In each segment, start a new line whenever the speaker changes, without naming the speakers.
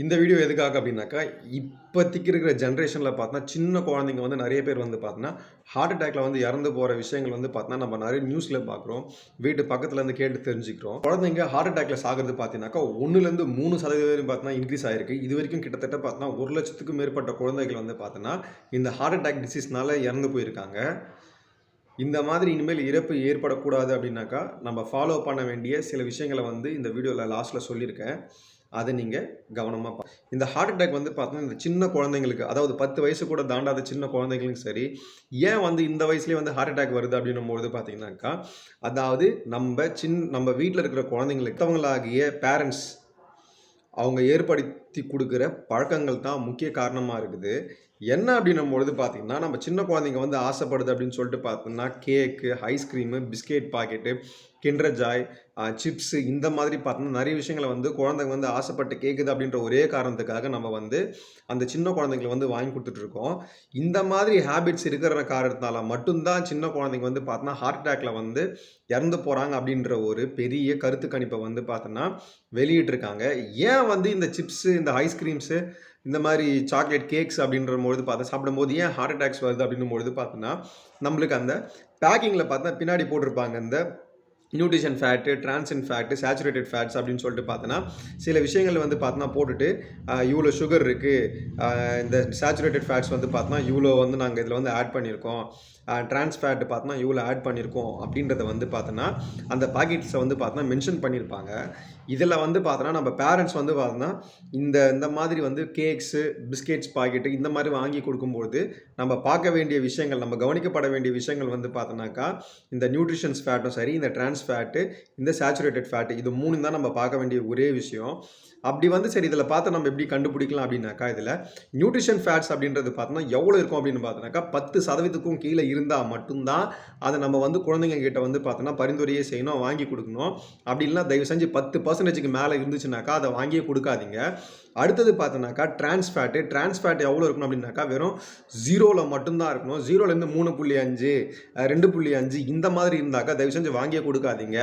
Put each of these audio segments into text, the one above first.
இந்த வீடியோ எதுக்காக அப்படின்னாக்கா இப்போதைக்கு இருக்கிற ஜென்ரேஷனில் பார்த்தா சின்ன குழந்தைங்க வந்து நிறைய பேர் வந்து பார்த்தோன்னா ஹார்ட் அட்டாக்ல வந்து இறந்து போகிற விஷயங்கள் வந்து பார்த்தோன்னா நம்ம நிறைய நியூஸில் பார்க்குறோம் வீட்டு பக்கத்தில் இருந்து கேட்டு தெரிஞ்சுக்கிறோம். குழந்தைங்க ஹார்ட் அட்டாக்ல சாகிறது பார்த்தீங்கன்னாக்கா ஒன்றுலேருந்து மூணு சதவீதம் பார்த்தோன்னா இன்க்ரீஸ் ஆயிருக்கு. இது வரைக்கும் கிட்டத்தட்ட பார்த்தோன்னா ஒரு லட்சத்துக்கும் மேற்பட்ட குழந்தைகள் வந்து பார்த்தோன்னா இந்த ஹார்ட் அட்டாக் டிசீஸ்னால இறந்து போயிருக்காங்க. இந்த மாதிரி இனிமேல் இறப்பு ஏற்படக்கூடாது அப்படின்னாக்கா நம்ம ஃபாலோ பண்ண வேண்டிய சில விஷயங்களை வந்து இந்த வீடியோவில் லாஸ்ட்டில் சொல்லியிருக்கேன். அதை நீங்கள் கவனமாக பா இந்த ஹார்ட் அட்டாக் வந்து பார்த்தீங்கன்னா இந்த சின்ன குழந்தைங்களுக்கு அதாவது பத்து வயசு கூட தாண்டாத சின்ன குழந்தைங்களுக்கும் சரி ஏன் வந்து இந்த வயசுலேயே வந்து ஹார்ட் அட்டாக் வருது அப்படின்னும் பொழுது பார்த்தீங்கன்னாக்கா அதாவது நம்ம சின் நம்ம வீட்டில் இருக்கிற குழந்தைங்களுக்கு மற்றவங்களாகிய பேரண்ட்ஸ் அவங்க ஏற்படுத்தி கொடுக்குற பழக்கங்கள் தான் முக்கிய காரணமாக இருக்குது. என்ன அப்படின்னும் பொழுது பார்த்தீங்கன்னா நம்ம சின்ன குழந்தைங்க வந்து ஆசைப்படுது அப்படின்னு சொல்லிட்டு பார்த்தோம்னா cake ice cream biscuit packet Kinder Joy chips இந்த மாதிரி பார்த்தோம்னா நிறைய விஷயங்களை வந்து குழந்தைங்க வந்து ஆசைப்பட்டு கேட்குது அப்படின்ற ஒரே காரணத்துக்காக நம்ம வந்து அந்த சின்ன குழந்தைங்களை வந்து வாங்கி கொடுத்துட்ருக்கோம். இந்த மாதிரி ஹேபிட்ஸ் இருக்கிற காரணத்தினால மட்டும்தான் சின்ன குழந்தைங்க வந்து பார்த்தோன்னா ஹார்ட் அட்டாக்ல வந்து இறந்து போகிறாங்க அப்படின்ற ஒரு பெரிய கருத்து கணிப்பை வந்து பார்த்தோன்னா வெளியிட்டிருக்காங்க. ஏன் வந்து இந்த சிப்ஸு இந்த ஐஸ்கிரீம்ஸு இந்த மாதிரி சாக்லேட் கேக்ஸ் அப்படின்ற பொழுது பார்த்தா சாப்பிடும்போது ஏன் ஹார்ட் அட்டாக்ஸ் வருது அப்படின்னும் பொழுது பார்த்தோன்னா நம்மளுக்கு அந்த பேக்கிங்கில் பார்த்தா பின்னாடி போட்டிருப்பாங்க இந்த நியூட்ரிஷன் ஃபேட்டு டிரான்சின் ஃபேட்டு சேச்சுரேட்டட் ஃபேட்ஸ் அப்படின்னு சொல்லிட்டு பார்த்தோன்னா சில விஷயங்கள் வந்து பார்த்தோன்னா போட்டுட்டு இவ்வளோ சுகர் இருக்குது இந்த சேச்சுரேட்டட் ஃபேட்ஸ் வந்து பார்த்தோன்னா இவ்வளோ வந்து நாங்கள் இதில் வந்து ஆட் பண்ணியிருக்கோம். ட்ரான்ஸ் ஃபேட் பார்த்தோன்னா இவ்வளோ ஆட் பண்ணியிருக்கோம் அப்படின்றத வந்து பார்த்தோன்னா அந்த பாக்கெட்ஸை வந்து பார்த்தோன்னா மென்ஷன் பண்ணியிருப்பாங்க. இதில் வந்து பார்த்தோன்னா நம்ம பேரண்ட்ஸ் வந்து பார்த்தோன்னா இந்த இந்த மாதிரி வந்து கேக்ஸு பிஸ்கெட்ஸ் பாக்கெட்டு இந்த மாதிரி வாங்கி கொடுக்கும்போது நம்ம பார்க்க வேண்டிய விஷயங்கள் நம்ம கவனிக்கப்பட வேண்டிய விஷயங்கள் வந்து பார்த்தோன்னாக்கா இந்த நியூட்ரிஷன்ஸ் ஃபேட்டும் சரி இந்த டிரான்ஸ் ஃபேட்டு இந்த சேச்சுரேட்டட் ஃபேட்டு இது மூணு தான் நம்ம பார்க்க வேண்டிய ஒரே விஷயம். அப்படி வந்து சரி இதில் பார்த்து நம்ம எப்படி கண்டுபிடிக்கலாம் அப்படின்னாக்கா இதில் நியூட்ரிஷன் ஃபேட்ஸ் அப்படின்றது பார்த்தோன்னா எவ்வளோ இருக்கும் அப்படின்னு பார்த்தோன்னாக்கா பத்து சதவீதத்துக்கும் கீழே இருந்தால் மட்டும்தான் அதை நம்ம வந்து குழந்தைங்க கிட்ட வந்து பார்த்தோன்னா பரிந்துரையே செய்யணும் வாங்கி கொடுக்கணும். அப்படி இல்லைன்னா தயவு செஞ்சு பத்து பர்சன்டேஜுக்கு மேலே இருந்துச்சுனாக்கா அதை வாங்கியே கொடுக்காதீங்க. அடுத்தது பார்த்தோன்னாக்கா டிரான்ஸ்ஃபேட்டு டிரான்ஸ்ஃபேட் எவ்வளோ இருக்கணும் அப்படின்னாக்கா வெறும் ஜீரோவில் மட்டும்தான் இருக்கணும். ஜீரோலேருந்து மூணு புள்ளி அஞ்சு ரெண்டு புள்ளி அஞ்சு இந்த மாதிரி இருந்தாக்கா தயவு செஞ்சு வாங்கியே கொடுக்காதீங்க.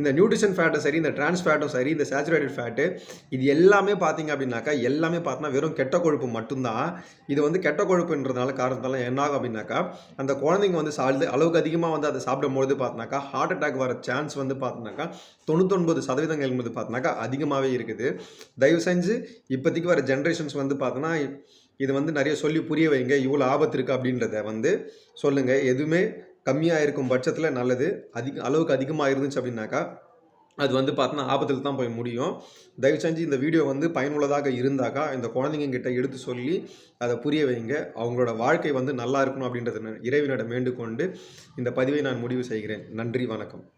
இந்த நியூட்ரிஷன் ஃபேட்டும் சரி இந்த டிரான்ஸ்ஃபேட்டும் சரி இந்த சேச்சுரேட்டட் ஃபேட்டு இது எல்லாமே பார்த்தீங்க அப்படின்னாக்கா எல்லாமே பார்த்தோன்னா வெறும் கெட்ட கொழுப்பு மட்டும்தான். இது வந்து கெட்ட கொழுப்புன்றதுனால காரணத்தால என்ன ஆகும் அப்படின்னாக்கா அந்த குழந்தைங்க வந்து சாலு அளவுக்கு அதிகமாக வந்து அதை சாப்பிடும்பொழுது பார்த்தினாக்கா ஹார்ட் அட்டாக் வர சான்ஸ் வந்து பார்த்தோன்னாக்கா தொண்ணூத்தொன்பது சதவீதங்கள் என்பது பார்த்தினாக்கா அதிகமாகவே இருக்குது. தயவு செஞ்சு இப்போதைக்கு வர ஜென்ரேஷன்ஸ் வந்து பார்த்தோன்னா இது வந்து நிறைய சொல்லி புரிய வைங்க. இவ்வளோ ஆபத்து இருக்குது அப்படின்றத வந்து சொல்லுங்கள் எதுவுமே கம்மியாக இருக்கும் பட்சத்தில் நல்லது. அதிக அளவுக்கு அதிகமாக இருந்துச்சு அப்படின்னாக்கா அது வந்து பார்த்தோன்னா ஆபத்தில் தான் போய் முடியும். தயவு செஞ்சு இந்த வீடியோ வந்து பயனுள்ளதாக இருந்தாக்கா இந்த குழந்தைங்கிட்ட எடுத்து சொல்லி அதை புரிய வைங்க. அவங்களோட வாழ்க்கை வந்து நல்லா இருக்கணும் அப்படின்றத இறைவனிடம் வேண்டுகொண்டு இந்த பதிவை நான் முடிவு செய்கிறேன். நன்றி வணக்கம்.